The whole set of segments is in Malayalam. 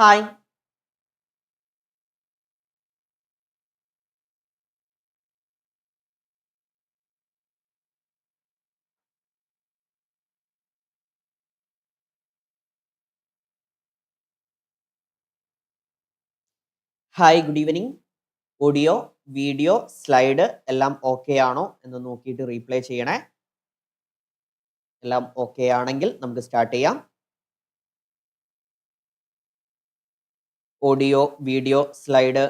Hi hi good evening audio video slide എല്ലാം ഓക്കെ ആണോ എന്ന് നോക്കിയിട്ട് റീപ്ലേ ചെയ്യണേ. എല്ലാം ഓക്കെ ആണെങ്കിൽ നമുക്ക് സ്റ്റാർട്ട് ചെയ്യാം. Audio video slide.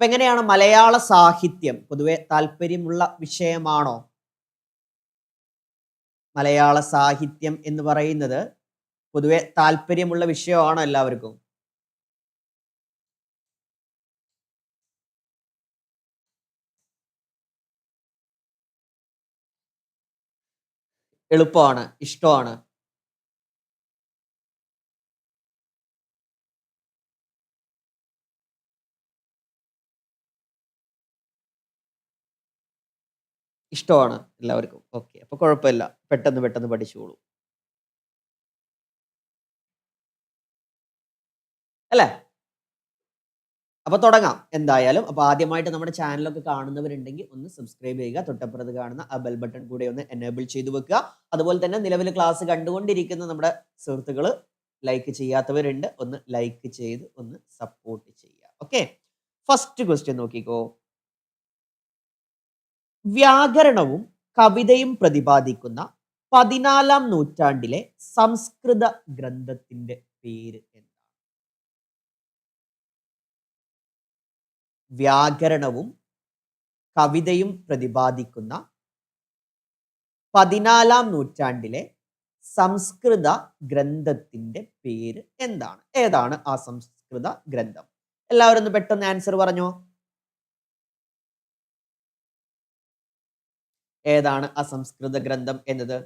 എങ്ങനെയാണ് മലയാള സാഹിത്യം? പൊതുവെ താല്പര്യമുള്ള വിഷയമാണോ? മലയാള സാഹിത്യം എന്ന് പറയുന്നത് പൊതുവെ താല്പര്യമുള്ള വിഷയമാണോ എല്ലാവർക്കും. എളുപ്പമാണ് ഇഷ്ടമാണ്. ഇഷ്ടമാണ് എല്ലാവർക്കും. ഓക്കെ അപ്പോൾ കുഴപ്പമില്ല. പെട്ടെന്ന് പെട്ടെന്ന് പഠിച്ചോളൂ അല്ലേ? അപ്പോൾ തുടങ്ങാം. എന്തായാലും അപ്പോൾ ആദ്യമായിട്ട് നമ്മുടെ ചാനലൊക്കെ കാണുന്നവരുണ്ടെങ്കിൽ ഒന്ന് സബ്സ്ക്രൈബ് ചെയ്യുക. തൊട്ടപ്പുറത്ത് കാണുന്ന ആ ബെൽ ബട്ടൺ കൂടെ ഒന്ന് എനേബിൾ ചെയ്തു വെക്കുക. അതുപോലെ തന്നെ നിലവിൽ ക്ലാസ് കണ്ടുകൊണ്ടിരിക്കുന്ന നമ്മുടെ സുഹൃത്തുക്കൾ ലൈക്ക് ചെയ്യാത്തവരുണ്ട്. ഒന്ന് ലൈക്ക് ചെയ്ത് ഒന്ന് സപ്പോർട്ട് ചെയ്യുക. ഓക്കെ ഫസ്റ്റ് ക്വസ്റ്റ്യൻ നോക്കിക്കോ. വ്യാകരണവും കവിതയും പ്രതിപാദിക്കുന്ന പതിനാലാം നൂറ്റാണ്ടിലെ സംസ്കൃത ഗ്രന്ഥത്തിന്റെ പേര് എന്താണ്? വ്യാകരണവും കവിതയും പ്രതിപാദിക്കുന്ന പതിനാലാം നൂറ്റാണ്ടിലെ സംസ്കൃത ഗ്രന്ഥത്തിന്റെ പേര് എന്താണ്? ഏതാണ് ആ സംസ്കൃത ഗ്രന്ഥം? എല്ലാവരും ഒന്ന് പെട്ടെന്ന് ആൻസർ പറഞ്ഞോ? ഏതാണ് അസംസ്കൃത ഗ്രന്ഥം എന്നത്?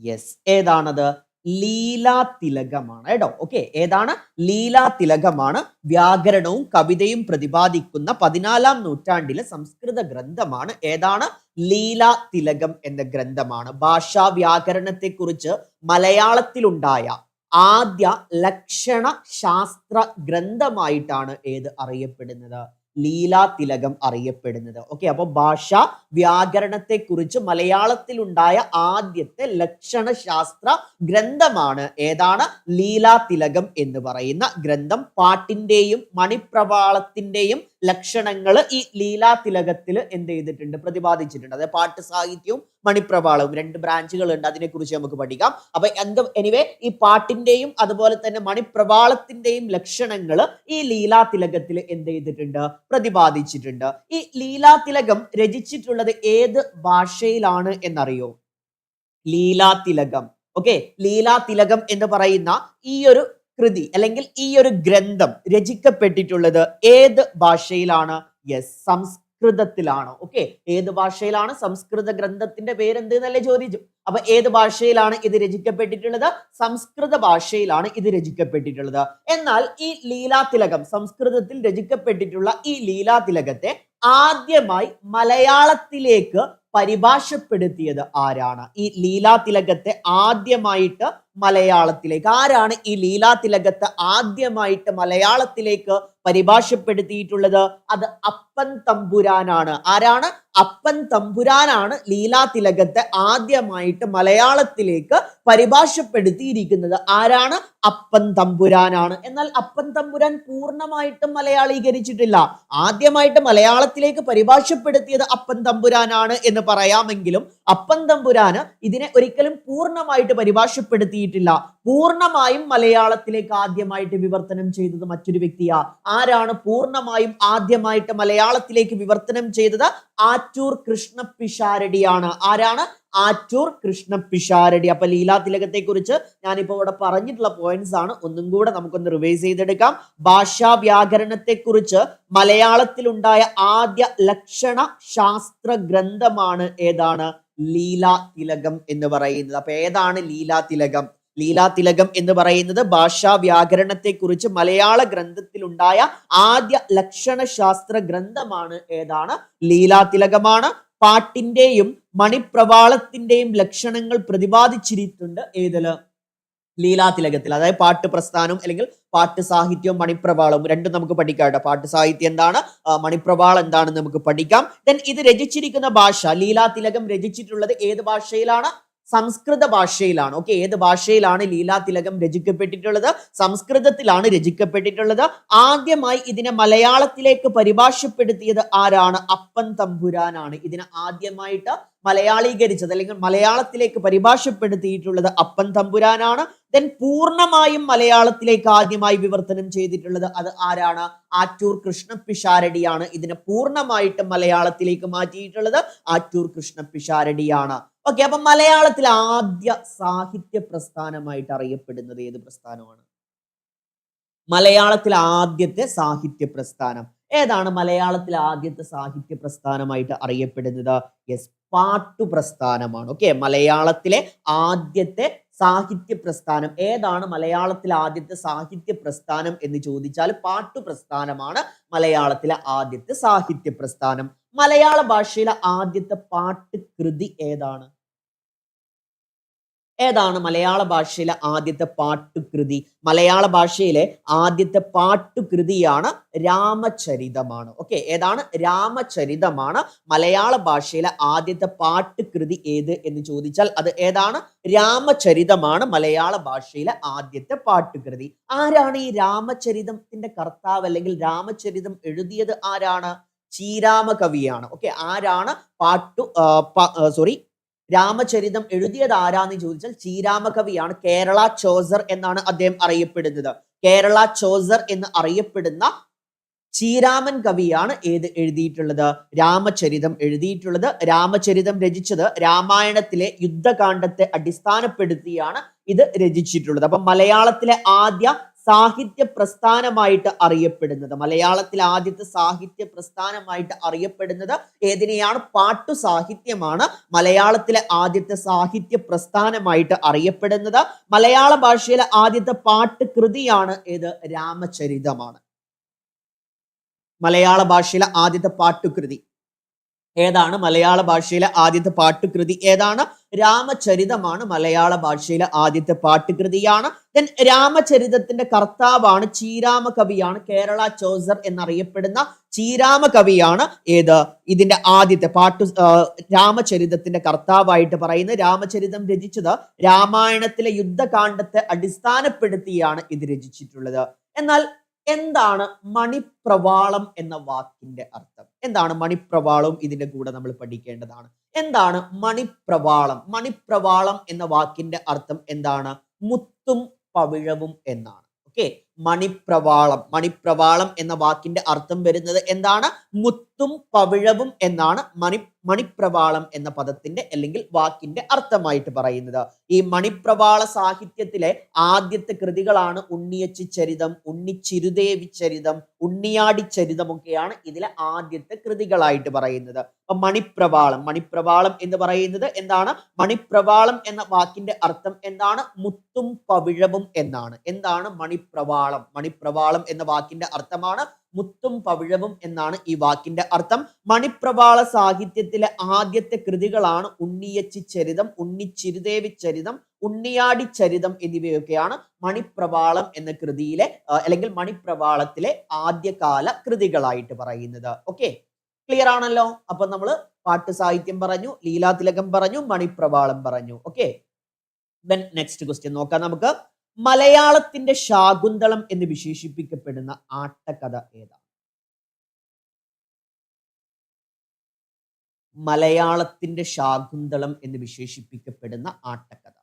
യെസ് ഏതാണത്? ലീലാ തിലകമാണ് കേട്ടോ. ഓക്കെ ഏതാണ്? ലീലാ തിലകമാണ് വ്യാകരണവും കവിതയും പ്രതിപാദിക്കുന്ന പതിനാലാം നൂറ്റാണ്ടിലെ സംസ്കൃത ഗ്രന്ഥമാണ്. ഏതാണ്? ലീലാ തിലകം എന്ന ഗ്രന്ഥമാണ്. ഭാഷാ വ്യാകരണത്തെ കുറിച്ച് മലയാളത്തിലുണ്ടായ ആദ്യ ലക്ഷണ ശാസ്ത്ര ഗ്രന്ഥമായിട്ടാണ് ഏത് അറിയപ്പെടുന്നത്? ലീലാ തിലകം അറിയപ്പെടുന്നത്. ഓക്കെ അപ്പൊ ഭാഷ വ്യാകരണത്തെ കുറിച്ച് മലയാളത്തിലുണ്ടായ ആദ്യത്തെ ലക്ഷണശാസ്ത്ര ഗ്രന്ഥമാണ് ഏതാണ്? ലീലാ തിലകം എന്ന് പറയുന്ന ഗ്രന്ഥം. പാട്ടിന്റെയും മണിപ്രവാളത്തിന്റെയും ലക്ഷണങ്ങൾ ഈ ലീലാ തിലകത്തിൽ എന്ത് ചെയ്തിട്ടുണ്ട് പ്രതിപാദിച്ചിട്ടുണ്ട്. അതായത് പാട്ട് സാഹിത്യവും മണിപ്രവാളവും രണ്ട് ബ്രാഞ്ചുകൾ ഉണ്ട്. അതിനെക്കുറിച്ച് നമുക്ക് പഠിക്കാം. അപ്പൊ എന്ത് എനിവേ ഈ പാട്ടിന്റെയും അതുപോലെ തന്നെ മണിപ്രവാളത്തിന്റെയും ലക്ഷണങ്ങൾ ഈ ലീലാ തിലകത്തിൽ എന്ത് ചെയ്തിട്ടുണ്ട് പ്രതിപാദിച്ചിട്ടുണ്ട്. ഈ ലീലാ തിലകം രചിച്ചിട്ടുള്ളത് ഏത് ഭാഷയിലാണ് എന്നറിയോ? ലീലാ തിലകം. ഓക്കെ ലീലാ തിലകം എന്ന് പറയുന്ന ഈ ഒരു കൃതി അല്ലെങ്കിൽ ഈ ഒരു ഗ്രന്ഥം രചിക്കപ്പെട്ടിട്ടുള്ളത് ഏത് ഭാഷയിലാണ്? യെസ് സംസ്കൃതത്തിലാണ്. ഓക്കെ ഏത് ഭാഷയിലാണ്? സംസ്കൃത ഗ്രന്ഥത്തിന്റെ പേരെന്ത് എന്നല്ലേ ചോദിച്ചു? അപ്പൊ ഏത് ഭാഷയിലാണ് ഇത് രചിക്കപ്പെട്ടിട്ടുള്ളത്? സംസ്കൃത ഭാഷയിലാണ് ഇത് രചിക്കപ്പെട്ടിട്ടുള്ളത്. എന്നാൽ ഈ ലീലാതിലകം സംസ്കൃതത്തിൽ രചിക്കപ്പെട്ടിട്ടുള്ള ഈ ലീലാതിലകത്തെ ആദ്യമായി മലയാളത്തിലേക്ക് പരിഭാഷപ്പെടുത്തിയത് ആരാണ്? ഈ ലീലാ തിലകത്തെ ആദ്യമായിട്ട് മലയാളത്തിലേക്ക് ആരാണ് ഈ ലീലാ തിലകത്തെ ആദ്യമായിട്ട് മലയാളത്തിലേക്ക് പരിഭാഷപ്പെടുത്തിയിട്ടുള്ളത്? അത് അപ്പൻ തമ്പുരാനാണ്. ആരാണ്? അപ്പൻ തമ്പുരാനാണ് ലീലാതിലകത്തെ ആദ്യമായിട്ട് മലയാളത്തിലേക്ക് പരിഭാഷപ്പെടുത്തിയിരിക്കുന്നത്. ആരാണ്? അപ്പൻ തമ്പുരാനാണ്. എന്നാൽ അപ്പൻ തമ്പുരാൻ പൂർണമായിട്ടും മലയാളീകരിച്ചിട്ടില്ല. ആദ്യമായിട്ട് മലയാളത്തിലേക്ക് പരിഭാഷപ്പെടുത്തിയത് അപ്പൻ തമ്പുരാനാണ് എന്ന് പറയാമെങ്കിലും അപ്പൻ തമ്പുരാന് ഇതിനെ ഒരിക്കലും പൂർണമായിട്ട് പരിഭാഷപ്പെടുത്തിയിട്ടില്ല. പൂർണമായും മലയാളത്തിലേക്ക് ആദ്യമായിട്ട് വിവർത്തനം ചെയ്തത് മറ്റൊരു വ്യക്തിയാ. ആരാണ് പൂർണമായും ആദ്യമായിട്ട് മലയാളത്തിലേക്ക് വിവർത്തനം ചെയ്തത്? ആറ്റൂർ കൃഷ്ണ പിഷാരടിയാണ് ആരാണ്? ആറ്റൂർ കൃഷ്ണ പിഷാരടി അപ്പൊ ലീലാ തിലകത്തെ കുറിച്ച് ഞാനിപ്പോ ഇവിടെ പറഞ്ഞിട്ടുള്ള പോയിന്റ്സ് ആണ്. ഒന്നും കൂടെ നമുക്കൊന്ന് റിവൈസ് ചെയ്തെടുക്കാം. ഭാഷാ വ്യാകരണത്തെ കുറിച്ച് മലയാളത്തിലുണ്ടായ ആദ്യ ലക്ഷണ ശാസ്ത്ര ഗ്രന്ഥമാണ് ഏതാണ്? ലീലാ തിലകം എന്ന് പറയുന്നത്. അപ്പൊ ഏതാണ് ലീലാ തിലകം? ലീലാതിലകം എന്ന് പറയുന്നത് ഭാഷാ വ്യാകരണത്തെക്കുറിച്ച് മലയാള ഗ്രന്ഥത്തിലുണ്ടായ ആദ്യ ലക്ഷണശാസ്ത്ര ഗ്രന്ഥമാണ് ഏതാണ്. ലീലാതിലകമാണ്. പാട്ടിന്റെയും മണിപ്രവാളത്തിന്റെയും ലക്ഷണങ്ങൾ പ്രതിപാദിച്ചിരിട്ടുണ്ട് ഏതിൽ? ലീലാതിലകത്തിൽ. അതായത് പാട്ട് പ്രസ്ഥാനം അല്ലെങ്കിൽ പാട്ട് സാഹിത്യവും മണിപ്രവാളവും രണ്ടും നമുക്ക് പഠിക്കാം കേട്ടോ. പാട്ട് സാഹിത്യം എന്താണ്? മണിപ്രവാളം എന്താണെന്ന് നമുക്ക് പഠിക്കാം. ദെൻ ഇത് രചിച്ചിരിക്കുന്ന ഭാഷ ലീലാതിലകം രചിച്ചിട്ടുള്ളത് ഏത് ഭാഷയിലാണ്? സംസ്കൃത ഭാഷയിലാണ്. ഓക്കെ ഏത് ഭാഷയിലാണ് ലീലാതിലകം രചിക്കപ്പെട്ടിട്ടുള്ളത്? സംസ്കൃതത്തിലാണ് രചിക്കപ്പെട്ടിട്ടുള്ളത്. ആദ്യമായി ഇതിനെ മലയാളത്തിലേക്ക് പരിഭാഷപ്പെടുത്തിയത് ആരാണ്? അപ്പൻ തമ്പുരാനാണ്. ഇതിനെ ആദ്യമായിട്ട് മലയാളീകരിച്ചത് അല്ലെങ്കിൽ മലയാളത്തിലേക്ക് പരിഭാഷപ്പെടുത്തിയിട്ടുള്ളത് അപ്പൻ തമ്പുരാനാണ്. ദെൻ പൂർണമായും മലയാളത്തിലേക്ക് ആദ്യമായി വിവർത്തനം ചെയ്തിട്ടുള്ളത് അത് ആരാണ്? ആറ്റൂർ കൃഷ്ണപിഷാരടിയാണ്. ഇതിനെ പൂർണമായിട്ട് മലയാളത്തിലേക്ക് മാറ്റിയിട്ടുള്ളത് ആറ്റൂർ കൃഷ്ണ പിഷാരടിയാണ് ഓക്കെ അപ്പൊ മലയാളത്തിൽ ആദ്യ സാഹിത്യ പ്രസ്ഥാനമായിട്ട് അറിയപ്പെടുന്നത് ഏത് പ്രസ്ഥാനമാണ്? മലയാളത്തിൽ ആദ്യത്തെ സാഹിത്യ പ്രസ്ഥാനം. ഏതാണ് മലയാളത്തിൽ ആദ്യത്തെ സാഹിത്യ പ്രസ്ഥാനമായിട്ട് അറിയപ്പെടുന്നത്? യെസ് പാട്ടു പ്രസ്ഥാനമാണ്. ഓക്കെ മലയാളത്തിലെ ആദ്യത്തെ സാഹിത്യ പ്രസ്ഥാനം. ഏതാണ് മലയാളത്തിലെ ആദ്യത്തെ സാഹിത്യ പ്രസ്ഥാനം എന്ന് ചോദിച്ചാൽ പാട്ടു പ്രസ്ഥാനമാണ് മലയാളത്തിലെ ആദ്യത്തെ സാഹിത്യ പ്രസ്ഥാനം. മലയാള ഭാഷയിലെ ആദ്യത്തെ പാട്ട് കൃതി ഏതാണ്? ഏതാണ് മലയാള ഭാഷയിലെ ആദ്യത്തെ പാട്ടുകൃതി മലയാള ഭാഷയിലെ ആദ്യത്തെ പാട്ടുകൃതിയാണ് രാമചരിതമാണ്. ഓക്കെ ഏതാണ്? രാമചരിതമാണ്. മലയാള ഭാഷയിലെ ആദ്യത്തെ പാട്ടുകൃതി ഏത് എന്ന് ചോദിച്ചാൽ അത് ഏതാണ്? രാമചരിതമാണ് മലയാള ഭാഷയിലെ ആദ്യത്തെ പാട്ടുകൃതി ആരാണ് ഈ രാമചരിതത്തിന്റെ കർത്താവ് അല്ലെങ്കിൽ രാമചരിതം എഴുതിയത് ആരാണ്? ചീരാമ കവിയാണ് ഓക്കെ ആരാണ് പാട്ടു സോറി രാമചരിതം എഴുതിയത് ആരാന്ന് ചോദിച്ചാൽ ശ്രീരാമ കവിയാണ് കേരള ചോസർ എന്നാണ് അദ്ദേഹം അറിയപ്പെടുന്നത്. കേരള ചോസർ എന്ന് അറിയപ്പെടുന്ന ശ്രീരാമൻ കവിയാണ് ഏത് എഴുതിയിട്ടുള്ളത്? രാമചരിതം എഴുതിയിട്ടുള്ളത് രാമചരിതം രചിച്ചത് രാമായണത്തിലെ യുദ്ധകാന്ഡത്തെ അടിസ്ഥാനപ്പെടുത്തിയാണ് ഇത് രചിച്ചിട്ടുള്ളത്. അപ്പൊ മലയാളത്തിലെ ആദ്യ സാഹിത്യ പ്രസ്ഥാനമായിട്ട് അറിയപ്പെടുന്നത്. മലയാളത്തിൽ ആദ്യത്തെ സാഹിത്യ പ്രസ്ഥാനമായിട്ട് അറിയപ്പെടുന്നത് ഏതിനെയാണ്? പാട്ടു സാഹിത്യമാണ്. മലയാളത്തിലെ ആദ്യത്തെ സാഹിത്യ പ്രസ്ഥാനമായിട്ട് അറിയപ്പെടുന്നത്. മലയാള ഭാഷയിലെ ആദ്യത്തെ പാട്ട് കൃതിയാണ് ഏത്? രാമചരിതമാണ്. മലയാള ഭാഷയിലെ ആദ്യത്തെ പാട്ടുകൃതി. ഏതാണ് മലയാള ഭാഷയിലെ ആദ്യത്തെ പാട്ടുകൃതി? ഏതാണ് രാമചരിതമാണ് മലയാള ഭാഷയിലെ ആദ്യത്തെ പാട്ടുകൃതിയാണ്? ദെൻ രാമചരിതത്തിന്റെ കർത്താവാണ് ചീരാമ കവിയാണ് കേരള ചോസർ എന്നറിയപ്പെടുന്ന ചീരാമ കവിയാണ് ഏത്? ഇതിന്റെ ആദ്യത്തെ പാട്ടു രാമചരിതത്തിന്റെ കർത്താവായിട്ട് പറയുന്നത് രാമചരിതം രചിച്ചത് രാമായണത്തിലെ യുദ്ധകാന്ഡത്തെ അടിസ്ഥാനപ്പെടുത്തിയാണ് ഇത് രചിച്ചിട്ടുള്ളത്. എന്നാൽ എന്താണ് മണിപ്രവാളം എന്ന വാക്കിന്റെ അർത്ഥം? എന്താണ് മണിപ്രവാളവും ഇതിന്റെ കൂടെ നമ്മൾ പഠിക്കേണ്ടതാണ്. എന്താണ് മണിപ്രവാളം? മണിപ്രവാളം എന്ന വാക്കിന്റെ അർത്ഥം എന്താണ്? മുത്തും പവിഴവും എന്നാണ്. ഓക്കെ മണിപ്രവാളം. മണിപ്രവാളം എന്ന വാക്കിന്റെ അർത്ഥം വരുന്നത് എന്താണ്? മുത്തും പവിഴവും എന്നാണ് മണി മണിപ്രവാളം എന്ന പദത്തിന്റെ അല്ലെങ്കിൽ വാക്കിന്റെ അർത്ഥമായിട്ട് പറയുന്നത്. ഈ മണിപ്രവാള സാഹിത്യത്തിലെ ആദ്യത്തെ കൃതികളാണ് ഉണ്ണിയച്ചി ചരിതം ഉണ്ണിച്ചിരുദേവി ചരിതം ഉണ്ണിയാടി ചരിതമൊക്കെയാണ് ഇതിലെ ആദ്യത്തെ കൃതികളായിട്ട് പറയുന്നത്. അപ്പൊ മണിപ്രവാളം മണിപ്രവാളം എന്ന് പറയുന്നത് എന്താണ്? മണിപ്രവാളം എന്ന വാക്കിന്റെ അർത്ഥം എന്താണ്? മുത്തും പവിഴവും എന്നാണ്. എന്താണ് മണിപ്രവാളം? മണിപ്രവാളം എന്ന വാക്കിന്റെ അർത്ഥമാണ് മുത്തും പവിഴവും എന്നാണ് ഈ വാക്കിന്റെ അർത്ഥം. മണിപ്രവാള സാഹിത്യത്തിലെ ആദ്യത്തെ കൃതികളാണ് ഉണ്ണിയച്ചി ചരിതം ഉണ്ണിച്ചിരുദേവി ചരിതം ഉണ്ണിയാടി ചരിതം എന്നിവയൊക്കെയാണ് മണിപ്രവാളം എന്ന കൃതിയിലെ അല്ലെങ്കിൽ മണിപ്രവാളത്തിലെ ആദ്യകാല കൃതികളായിട്ട് പറയുന്നത്. ഓക്കെ? ക്ലിയർ ആണല്ലോ? അപ്പൊ നമ്മൾ പാട്ട് സാഹിത്യം പറഞ്ഞു ലീലാതിലകം പറഞ്ഞു മണിപ്രവാളം പറഞ്ഞു. ഓക്കെ? ദെൻ നെക്സ്റ്റ് ക്വസ്റ്റ്യൻ നോക്കാം നമുക്ക്. മലയാളത്തിന്റെ ശാകുന്തളം എന്ന് വിശേഷിപ്പിക്കപ്പെടുന്ന ആട്ടക്കഥ ഏതാണ് മലയാളത്തിന്റെ ശാകുന്തളം എന്ന് വിശേഷിപ്പിക്കപ്പെടുന്ന ആട്ടക്കഥ.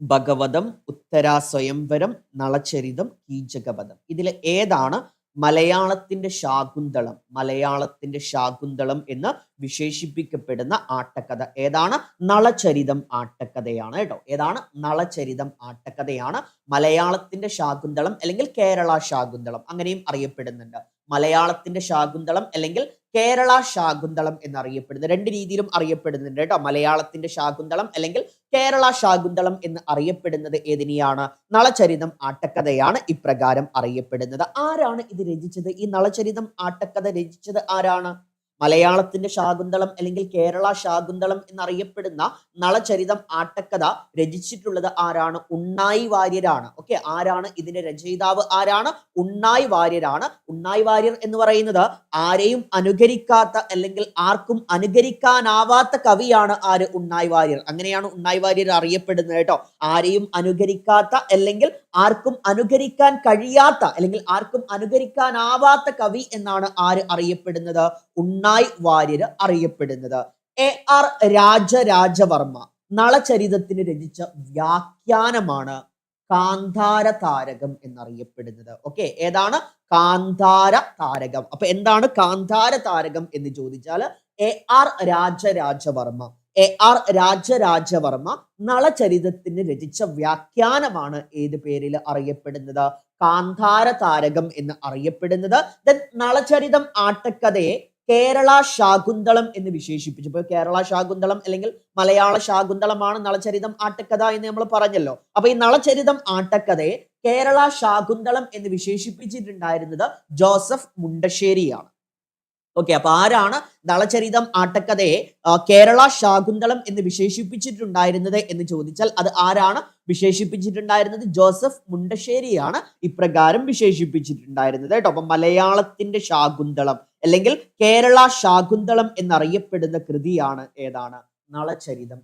ഭഗവതം ഉത്തരാ സ്വയംവരം നളചരിതം കീചകപദം. ഇതിലെ ഏതാണ് മലയാളത്തിന്റെ ശാകുന്തളം മലയാളത്തിന്റെ ശാകുന്തളം എന്ന് വിശേഷിപ്പിക്കപ്പെടുന്ന ആട്ടക്കഥ. ഏതാണ്? നളചരിതം ആട്ടക്കഥയാണ് കേട്ടോ. ഏതാണ്? നളചരിതം ആട്ടക്കഥയാണ് മലയാളത്തിന്റെ ശാകുന്തളം അല്ലെങ്കിൽ കേരള ശാകുന്തളം. അങ്ങനെയും അറിയപ്പെടുന്നുണ്ട്. മലയാളത്തിന്റെ ശാകുന്തളം അല്ലെങ്കിൽ കേരള ശാകുന്തളം എന്നറിയപ്പെടുന്നത്. രണ്ട് രീതിയിലും അറിയപ്പെടുന്നുണ്ട് കേട്ടോ. മലയാളത്തിന്റെ ശാകുന്തളം അല്ലെങ്കിൽ കേരള ശാകുന്തളം എന്ന് അറിയപ്പെടുന്നത് ഏതിനെയാണ്? നളചരിതം ആട്ടക്കഥയാണ് ഇപ്രകാരം അറിയപ്പെടുന്നത്. ആരാണ് ഇത് രചിച്ചത്? ഈ നളചരിതം ആട്ടക്കഥ രചിച്ചത് ആരാണ്? മലയാളത്തിന്റെ ശാകുന്തളം അല്ലെങ്കിൽ കേരള ശാകുന്തളം എന്നറിയപ്പെടുന്ന നളചരിതം ആട്ടക്കഥ രചിച്ചിട്ടുള്ളത് ആരാണ്? ഉണ്ണായി വാര്യരാണ്. ഓക്കെ ആരാണ് ഇതിന്റെ രചയിതാവ്? ആരാണ്? ഉണ്ണായി വാര്യരാണ്. ഉണ്ണായി വാര്യർ എന്ന് പറയുന്നത് ആരെയും അനുകരിക്കാത്ത അല്ലെങ്കിൽ ആർക്കും അനുകരിക്കാനാവാത്ത കവിയാണ് ആര്? ഉണ്ണായി വാര്യർ. അങ്ങനെയാണ് ഉണ്ണായി വാര്യർ അറിയപ്പെടുന്നത് കേട്ടോ. ആരെയും അനുകരിക്കാത്ത അല്ലെങ്കിൽ ആർക്കും അനുകരിക്കാൻ കഴിയാത്ത അല്ലെങ്കിൽ ആർക്കും അനുകരിക്കാനാവാത്ത കവി എന്നാണ് ആര് അറിയപ്പെടുന്നത്? ഉണ്ണായി വാര്യര് അറിയപ്പെടുന്നത്. എ ആർ രാജരാജവർമ്മ നളചരിതത്തിന് രചിച്ച വ്യാഖ്യാനമാണ് കാന്താര താരകം എന്നറിയപ്പെടുന്നത്. ഓക്കെ ഏതാണ്? കാന്താര താരകം അപ്പൊ എന്താണ് കാന്താര താരകം എന്ന് ചോദിച്ചാൽ A R Rajarajavarma A R Rajarajavarma Nalacharitham രചിച്ച വ്യാഖ്യാനമാണ് ഏത് പേരിൽ അറിയപ്പെടുന്നത്? കാന്താര താരകം എന്ന് അറിയപ്പെടുന്നത്. ദെൻ നളചരിതം ആട്ടക്കഥയെ കേരള ശാകുന്തളം എന്ന് വിശേഷിപ്പിച്ചു. ഇപ്പൊ കേരള ശാകുന്തളം അല്ലെങ്കിൽ മലയാള ശാകുന്തളമാണ് നളചരിതം ആട്ടക്കഥ എന്ന് നമ്മൾ പറഞ്ഞല്ലോ. അപ്പൊ ഈ നളചരിതം ആട്ടക്കഥയെ കേരള ശാകുന്തളം എന്ന് വിശേഷിപ്പിച്ചിട്ടുണ്ടായിരുന്നത് ജോസഫ് മുണ്ടശ്ശേരിയാണ്. ഓക്കെ അപ്പൊ ആരാണ് നളചരിതം ആട്ടക്കഥയെ കേരള ശാകുന്തളം എന്ന് വിശേഷിപ്പിച്ചിട്ടുണ്ടായിരുന്നത് എന്ന് ചോദിച്ചാൽ അത് ആരാണ് വിശേഷിപ്പിച്ചിട്ടുണ്ടായിരുന്നത്? ജോസഫ് മുണ്ടശ്ശേരിയാണ് ഇപ്രകാരം വിശേഷിപ്പിച്ചിട്ടുണ്ടായിരുന്നത് കേട്ടോ. അപ്പൊ മലയാളത്തിന്റെ ശാകുന്തളം അല്ലെങ്കിൽ കേരള ശാകുന്തളം എന്നറിയപ്പെടുന്ന കൃതിയാണ് ഏതാണ്? നളചരിതം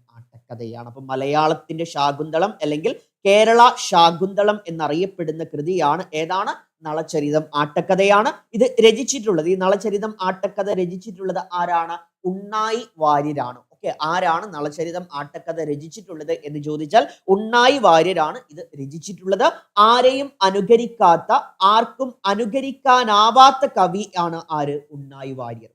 ആട്ടക്കഥയാണ് അപ്പൊ മലയാളത്തിന്റെ ശാകുന്തളം അല്ലെങ്കിൽ കേരള ശാകുന്തളം എന്നറിയപ്പെടുന്ന കൃതിയാണ് ഏതാണ്? നളചരിതം ആട്ടക്കഥയാണ് ഇത് രചിച്ചിട്ടുള്ളത്. ഈ നളചരിതം ആട്ടക്കഥ രചിച്ചിട്ടുള്ളത് ആരാണ്? ഉണ്ണായി വാര്യരാണ്. ഓക്കെ ആരാണ് നളചരിതം ആട്ടക്കഥ രചിച്ചിട്ടുള്ളത് എന്ന് ചോദിച്ചാൽ ഉണ്ണായി വാര്യരാണ് ഇത് രചിച്ചിട്ടുള്ളത്. ആരെയും അനുകരിക്കാത്ത ആർക്കും അനുകരിക്കാനാവാത്ത കവി ആണ് ആര്? ഉണ്ണായി വാര്യർ.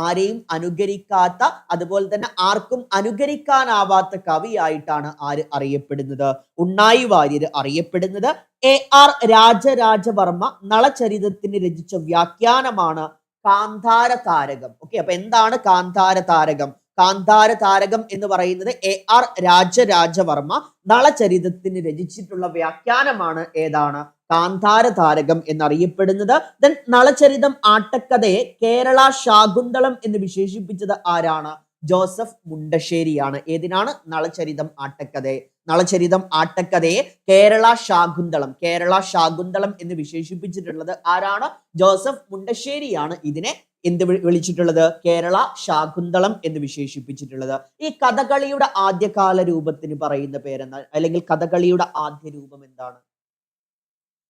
ആരെയും അനുകരിക്കാത്ത അതുപോലെ തന്നെ ആർക്കും അനുകരിക്കാനാവാത്ത കവിയായിട്ടാണ് ആര് അറിയപ്പെടുന്നത്? ഉണ്ണായി വാര്യർ അറിയപ്പെടുന്നത് എ ആർ രാജരാജവർമ്മ നളചരിതത്തിന് രചിച്ച വ്യാഖ്യാനമാണ് കാന്താര താരകം ഓക്കെ. അപ്പൊ എന്താണ് കാന്താര താരകം കാന്താര താരകം എന്ന് പറയുന്നത് എ ആർ രാജരാജവർമ്മ നളചരിതത്തിന് രചിച്ചിട്ടുള്ള വ്യാഖ്യാനമാണ് ഏതാണ്? കാന്താര താരകം എന്നറിയപ്പെടുന്നത്. ദെൻ നളചരിതം ആട്ടക്കഥയെ കേരള ശാകുന്തളം എന്ന് വിശേഷിപ്പിച്ചത് ആരാണ്? ജോസഫ് മുണ്ടശ്ശേരിയാണ്. ഏതിനാണ്? നളചരിതം ആട്ടക്കഥയെ. നളചരിതം ആട്ടക്കഥയെ കേരള ശാകുന്തളം കേരള ശാകുന്തളം എന്ന് വിശേഷിപ്പിച്ചിട്ടുള്ളത് ആരാണ്? ജോസഫ് മുണ്ടശ്ശേരിയാണ് ഇതിനെ എന്ത് വിളിച്ചിട്ടുള്ളത്? കേരള ശാകുന്തളം എന്ന് വിശേഷിപ്പിച്ചിട്ടുള്ളത്. ഈ കഥകളിയുടെ ആദ്യകാല രൂപത്തിന് പറയുന്ന പേരെന്താ? അല്ലെങ്കിൽ കഥകളിയുടെ ആദ്യ രൂപം എന്താണ്?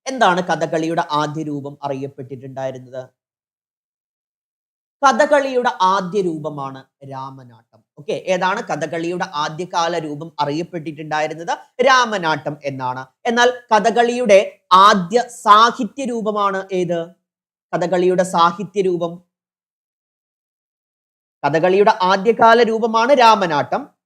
എന്താണ് കഥകളിയുടെ ആദ്യ രൂപം അറിയപ്പെട്ടിട്ടുണ്ടായിരുന്നത്? കഥകളിയുടെ ആദ്യ രൂപമാണ് രാമനാട്ടം. ഓക്കെ ഏതാണ് കഥകളിയുടെ ആദ്യകാല രൂപം അറിയപ്പെട്ടിട്ടുണ്ടായിരുന്നത്? രാമനാട്ടം എന്നാണ്. എന്നാൽ കഥകളിയുടെ ആദ്യ സാഹിത്യ രൂപമാണ് ഏത്? കഥകളിയുടെ സാഹിത്യ രൂപം. കഥകളിയുടെ ആദ്യകാല രൂപമാണ് രാമനാട്ടം.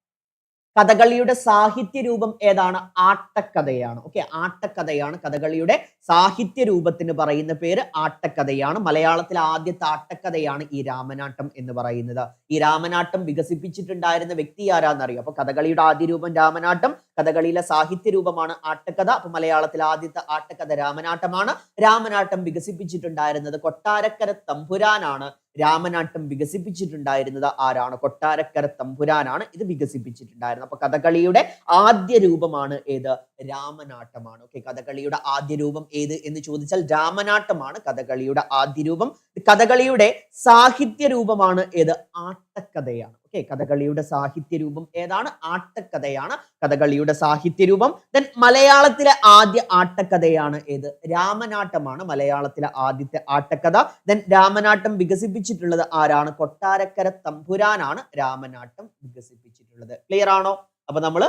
കഥകളിയുടെ സാഹിത്യ രൂപം ഏതാണ്? ആട്ടക്കഥയാണ്. ഓക്കെ ആട്ടക്കഥയാണ്. കഥകളിയുടെ സാഹിത്യ രൂപത്തിന് പറയുന്ന പേര് ആട്ടക്കഥയാണ്. മലയാളത്തിലെ ആദ്യത്തെ ആട്ടക്കഥയാണ് ഈ രാമനാട്ടം എന്ന് പറയുന്നത്. ഈ രാമനാട്ടം വികസിപ്പിച്ചിട്ടുണ്ടായിരുന്ന വ്യക്തി ആരാന്നറിയോ? അപ്പൊ കഥകളിയുടെ ആദ്യ രൂപം രാമനാട്ടം കഥകളിയിലെ സാഹിത്യ രൂപമാണ് ആട്ടക്കഥ. അപ്പൊ മലയാളത്തിലെ ആദ്യത്തെ ആട്ടക്കഥ രാമനാട്ടമാണ്. രാമനാട്ടം വികസിപ്പിച്ചിട്ടുണ്ടായിരുന്നത് കൊട്ടാരക്കര തമ്പുരാനാണ്. രാമനാട്ടം വികസിപ്പിച്ചിട്ടുണ്ടായിരുന്നത് ആരാണ്? കൊട്ടാരക്കര തമ്പുരാനാണ് ഇത് വികസിപ്പിച്ചിട്ടുണ്ടായിരുന്നത്. അപ്പൊ കഥകളിയുടെ ആദ്യ രൂപമാണ് ഏത്? രാമനാട്ടമാണ്. ഓക്കെ കഥകളിയുടെ ആദ്യ രൂപം ഏത് എന്ന് ചോദിച്ചാൽ രാമനാട്ടമാണ് കഥകളിയുടെ ആദ്യ രൂപം. കഥകളിയുടെ സാഹിത്യ രൂപമാണ് ഏത്? ആട്ടക്കഥയാണ്. ഓക്കെ കഥകളിയുടെ സാഹിത്യ രൂപം ഏതാണ്? ആട്ടക്കഥയാണ്. കഥകളിയുടെ സാഹിത്യ രൂപം ദെൻ മലയാളത്തിലെ ആദ്യ ആട്ടക്കഥയാണ് ഏത്? രാമനാട്ടമാണ് മലയാളത്തിലെ ആദ്യത്തെ ആട്ടക്കഥ. ദെൻ രാമനാട്ടം വികസിപ്പിച്ചിട്ടുള്ളത് ആരാണ്? കൊട്ടാരക്കര തമ്പുരാനാണ് രാമനാട്ടം വികസിപ്പിച്ചിട്ടുള്ളത്. ക്ലിയർ ആണോ? അപ്പൊ നമ്മൾ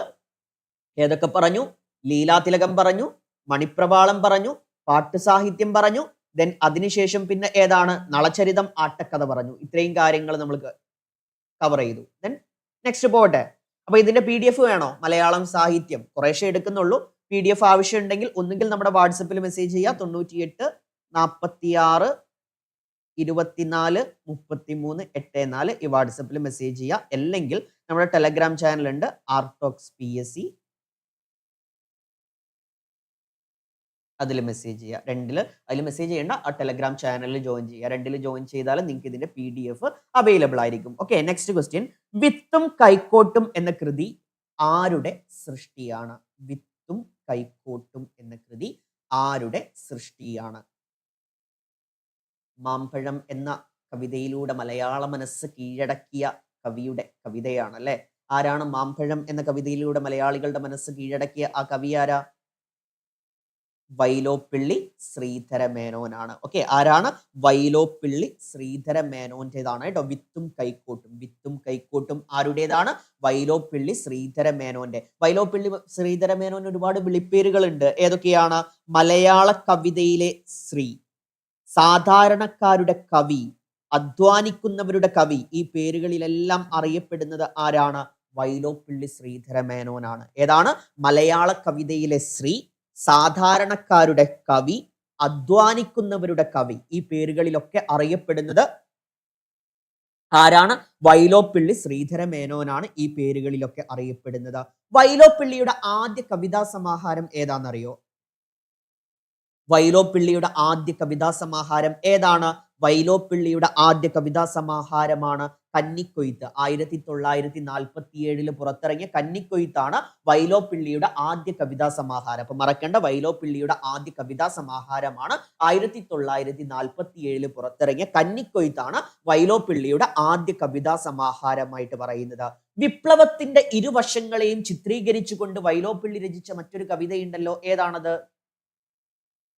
ഏതൊക്കെ പറഞ്ഞു? ലീലാതിലകം പറഞ്ഞു മണിപ്രവാളം പറഞ്ഞു പാട്ട് സാഹിത്യം പറഞ്ഞു ദെൻ അതിനുശേഷം പിന്നെ ഏതാണ്? നളചരിതം ആട്ടക്കഥ പറഞ്ഞു. ഇത്രയും കാര്യങ്ങൾ നമ്മൾ കവർ ചെയ്തു. ദെൻ നെക്സ്റ്റ് പോട്ടെ അപ്പൊ ഇതിന്റെ പി ഡി എഫ് വേണോ? മലയാളം സാഹിത്യം. കുറേശ്ശെ എടുക്കുന്നുള്ളൂ. പി ഡി എഫ് ആവശ്യമുണ്ടെങ്കിൽ ഒന്നുകിൽ നമ്മുടെ വാട്സപ്പിൽ മെസ്സേജ് ചെയ്യുക തൊണ്ണൂറ്റിയെട്ട് നാൽപ്പത്തി ആറ് ഇരുപത്തിനാല് മുപ്പത്തിമൂന്ന് എട്ട് നാല് ഈ വാട്സപ്പിൽ മെസ്സേജ് ചെയ്യുക അല്ലെങ്കിൽ നമ്മുടെ ടെലഗ്രാം ചാനൽ ഉണ്ട്. ആർട്ടോക്സ് പി എസ് സി അതിൽ മെസ്സേജ് ചെയ്യുക. രണ്ടിൽ അതിൽ മെസ്സേജ് ചെയ്യേണ്ട ആ ടെലഗ്രാം ചാനലിൽ ജോയിൻ ചെയ്യുക. രണ്ടിൽ ജോയിൻ ചെയ്താൽ നിങ്ങൾക്ക് ഇതിന്റെ പി ഡി എഫ് അവൈലബിൾ ആയിരിക്കും. ഓക്കെ നെക്സ്റ്റ് ക്വസ്റ്റ്യൻ വിത്തും കൈക്കോട്ടും എന്ന കൃതി ആരുടെ സൃഷ്ടിയാണ്? വിത്തും കൈക്കോട്ടും എന്ന കൃതി ആരുടെ സൃഷ്ടിയാണ്? മാമ്പഴം എന്ന കവിതയിലൂടെ മലയാള മനസ്സ് കീഴടക്കിയ കവിയുടെ കവിതയാണ് അല്ലെ ആരാണ് മാമ്പഴം എന്ന കവിതയിലൂടെ മലയാളികളുടെ മനസ്സ് കീഴടക്കിയ ആ കവി ആരാ? വൈലോപ്പിള്ളി ശ്രീധര മേനോനാണ് ഓക്കെ ആരാണ്? വൈലോപ്പിള്ളി ശ്രീധര മേനോന്റേതാണ് കേട്ടോ. വിത്തും കൈക്കോട്ടും വിത്തും കൈക്കോട്ടും ആരുടേതാണ്? വൈലോപ്പിള്ളി ശ്രീധര മേനോന്റെ വൈലോപ്പിള്ളി ശ്രീധര മേനോന് ഒരുപാട് വിളിപ്പേരുകളുണ്ട്. ഏതൊക്കെയാണ്? മലയാള കവിതയിലെ ശ്രീ സാധാരണക്കാരുടെ കവി അധ്വാനിക്കുന്നവരുടെ കവി. ഈ പേരുകളിലെല്ലാം അറിയപ്പെടുന്നത് ആരാണ്? വൈലോപ്പിള്ളി ശ്രീധര മേനോനാണ് ഏതാണ്? മലയാള കവിതയിലെ ശ്രീ സാധാരണക്കാരുടെ കവി അധ്വാനിക്കുന്നവരുടെ കവി. ഈ പേരുകളിലൊക്കെ അറിയപ്പെടുന്നത് ആരാണ്? വൈലോപ്പിള്ളി ശ്രീധര മേനോനാണ് ഈ പേരുകളിലൊക്കെ അറിയപ്പെടുന്നത്. വൈലോപ്പിള്ളിയുടെ ആദ്യ കവിതാ സമാഹാരം ഏതാണെന്നറിയോ? വൈലോപ്പിള്ളിയുടെ ആദ്യ കവിതാ സമാഹാരം ഏതാണ്? വൈലോപ്പിള്ളിയുടെ ആദ്യ കവിതാ സമാഹാരമാണ് കന്നിക്കൊയ്ത്ത്. ആയിരത്തി തൊള്ളായിരത്തി നാൽപ്പത്തി ഏഴിൽ പുറത്തിറങ്ങിയ കന്നിക്കൊയ്ത്താണ് വൈലോപ്പിള്ളിയുടെ ആദ്യ കവിതാ സമാഹാരം. അപ്പൊ മറക്കേണ്ട വൈലോപ്പിള്ളിയുടെ ആദ്യ കവിതാ സമാഹാരമാണ് ആയിരത്തി തൊള്ളായിരത്തി നാൽപ്പത്തി ഏഴിൽ പുറത്തിറങ്ങിയ കന്നിക്കൊയ്ത്താണ് വൈലോപ്പിള്ളിയുടെ ആദ്യ കവിതാ സമാഹാരമായിട്ട് പറയുന്നത്. വിപ്ലവത്തിന്റെ ഇരുവശങ്ങളെയും ചിത്രീകരിച്ചുകൊണ്ട് വൈലോപ്പിള്ളി രചിച്ച മറ്റൊരു കവിതയുണ്ടല്ലോ. ഏതാണത്?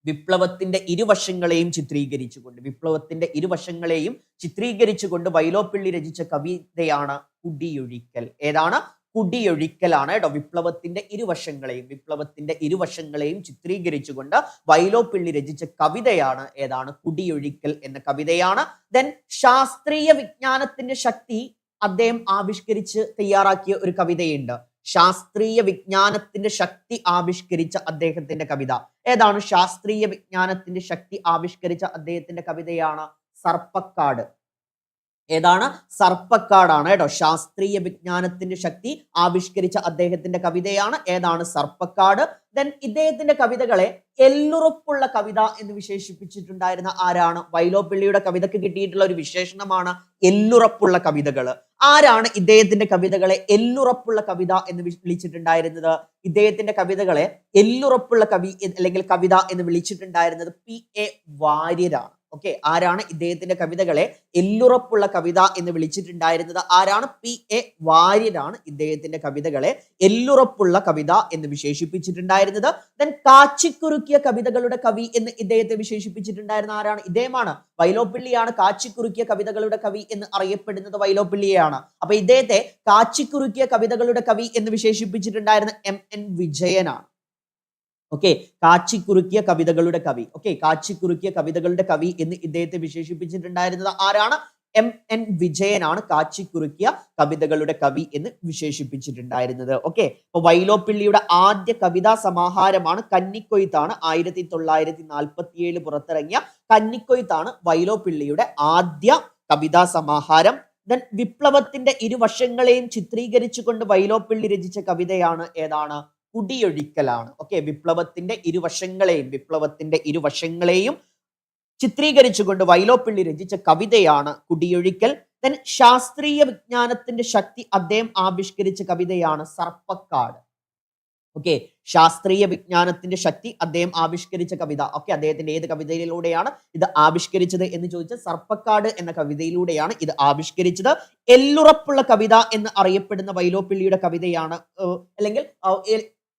വിപ്ലവത്തിന്റെ ഇരുവശങ്ങളെയും ചിത്രീകരിച്ചുകൊണ്ട് വിപ്ലവത്തിന്റെ ഇരുവശങ്ങളെയും ചിത്രീകരിച്ചുകൊണ്ട് വൈലോപ്പിള്ളി രചിച്ച കവിതയാണ് കുടിയൊഴിക്കൽ. ഏതാണ്? കുടിയൊഴിക്കലാണ് കേട്ടോ. വിപ്ലവത്തിന്റെ ഇരുവശങ്ങളെയും വിപ്ലവത്തിന്റെ ഇരുവശങ്ങളെയും ചിത്രീകരിച്ചുകൊണ്ട് വൈലോപ്പിള്ളി രചിച്ച കവിതയാണ് ഏതാണ്? കുടിയൊഴിക്കൽ എന്ന കവിതയാണ്. ദെൻ ശാസ്ത്രീയ വിജ്ഞാനത്തിന്റെ ശക്തി അദ്ദേഹം ആവിഷ്കരിച്ച് തയ്യാറാക്കിയ ഒരു കവിതയുണ്ട്. ശാസ്ത്രീയ വിജ്ഞാനത്തിന്റെ ശക്തി ആവിഷ്കരിച്ച അദ്ദേഹത്തിന്റെ കവിത. ഏതാണ് ശാസ്ത്രീയ വിജ്ഞാനത്തിന്റെ ശക്തി ആവിഷ്കരിച്ച അദ്ദേഹത്തിന്റെ കവിതയാണ് സർപ്പക്കാട്. ഏതാണ്? സർപ്പക്കാടാണ് കേട്ടോ. ശാസ്ത്രീയ വിജ്ഞാനത്തിന്റെ ശക്തി ആവിഷ്കരിച്ച അദ്ദേഹത്തിന്റെ കവിതയാണ് ഏതാണ് സർപ്പക്കാട്. ദെൻ ഇദ്ദേഹത്തിന്റെ കവിതകളെ എല്ലുറപ്പുള്ള കവിത എന്ന് വിശേഷിപ്പിച്ചിട്ടുണ്ടായിരുന്ന ആരാണ്? വൈലോപ്പിള്ളിയുടെ കവിതയ്ക്ക് കിട്ടിയിട്ടുള്ള ഒരു വിശേഷണമാണ് എല്ലുറപ്പുള്ള കവിതകൾ ആരാണ് ഇദ്ദേഹത്തിന്റെ കവിതകളെ എല്ലുറപ്പുള്ള കവിത എന്ന് വിളിച്ചിട്ടുണ്ടായിരുന്നത്? ഇദ്ദേഹത്തിന്റെ കവിതകളെ എല്ലുറപ്പുള്ള കവി അല്ലെങ്കിൽ കവിത എന്ന് വിളിച്ചിട്ടുണ്ടായിരുന്നത് പി എ വാര്യരാണ്. ഓക്കെ ആരാണ് ഇദ്ദേഹത്തിന്റെ കവിതകളെ എല്ലുറപ്പുള്ള കവിത എന്ന് വിളിച്ചിട്ടുണ്ടായിരുന്നത്? ആരാണ്? പി. എ. വാര്യരാണ് ഇദ്ദേഹത്തിന്റെ കവിതകളെ എല്ലുറപ്പുള്ള കവിത എന്ന് വിശേഷിപ്പിച്ചിട്ടുണ്ടായിരുന്നത്. ദെൻ കാച്ചിക്കുറുക്കിയ കവിതകളുടെ കവി എന്ന് ഇദ്ദേഹത്തെ വിശേഷിപ്പിച്ചിട്ടുണ്ടായിരുന്ന ആരാണ്? ഇദ്ദേഹമാണ്. വൈലോപ്പിള്ളിയാണ് കാച്ചിക്കുറുക്കിയ കവിതകളുടെ കവി എന്ന് അറിയപ്പെടുന്നത് വൈലോപ്പിള്ളിയാണ് അപ്പൊ ഇദ്ദേഹത്തെ കാച്ചിക്കുറുക്കിയ കവിതകളുടെ കവി എന്ന് വിശേഷിപ്പിച്ചിട്ടുണ്ടായിരുന്ന എം. എൻ. വിജയനാണ്. ഓക്കെ കാച്ചിക്കുറുക്കിയ കവിതകളുടെ കവി. ഓക്കെ കാച്ചിക്കുറുക്കിയ കവിതകളുടെ കവി എന്ന് ഇദ്ദേഹത്തെ വിശേഷിപ്പിച്ചിട്ടുണ്ടായിരുന്നത് ആരാണ്? എം എൻ വിജയനാണ് കാച്ചിക്കുറുക്കിയ കവിതകളുടെ കവി എന്ന് വിശേഷിപ്പിച്ചിട്ടുണ്ടായിരുന്നത്. ഓക്കെ അപ്പൊ വൈലോപ്പിള്ളിയുടെ ആദ്യ കവിതാ സമാഹാരമാണ് കന്നിക്കൊയ്ത്താണ്. ആയിരത്തി തൊള്ളായിരത്തി നാൽപ്പത്തി ഏഴ് പുറത്തിറങ്ങിയ കന്നിക്കൊയ്ത്താണ് വൈലോപ്പിള്ളിയുടെ ആദ്യ കവിതാ സമാഹാരം. ദെൻ വിപ്ലവത്തിന്റെ ഇരുവശങ്ങളെയും ചിത്രീകരിച്ചുകൊണ്ട് വൈലോപ്പിള്ളി രചിച്ച കവിതയാണ് ഏതാണ്? കുടിയൊഴിക്കലാണ്. ഓക്കെ വിപ്ലവത്തിന്റെ ഇരുവശങ്ങളെയും വിപ്ലവത്തിന്റെ ഇരുവശങ്ങളെയും ചിത്രീകരിച്ചുകൊണ്ട് വൈലോപ്പിള്ളി രചിച്ച കവിതയാണ് കുടിയൊഴിക്കൽ. ദെൻ ശാസ്ത്രീയ വിജ്ഞാനത്തിന്റെ ശക്തി അദ്ദേഹം ആവിഷ്കരിച്ച കവിതയാണ് സർപ്പക്കാട്. ഓക്കെ ശാസ്ത്രീയ വിജ്ഞാനത്തിന്റെ ശക്തി അദ്ദേഹം ആവിഷ്കരിച്ച കവിത. ഓക്കെ അദ്ദേഹത്തിന്റെ ഏത് കവിതയിലൂടെയാണ് ഇത് ആവിഷ്കരിച്ചത് എന്ന് ചോദിച്ചാൽ സർപ്പക്കാട് എന്ന കവിതയിലൂടെയാണ് ഇത് ആവിഷ്കരിച്ചത്. എല്ലുറപ്പുള്ള കവിത എന്ന് അറിയപ്പെടുന്ന വൈലോപ്പിള്ളിയുടെ കവിതയാണ് അല്ലെങ്കിൽ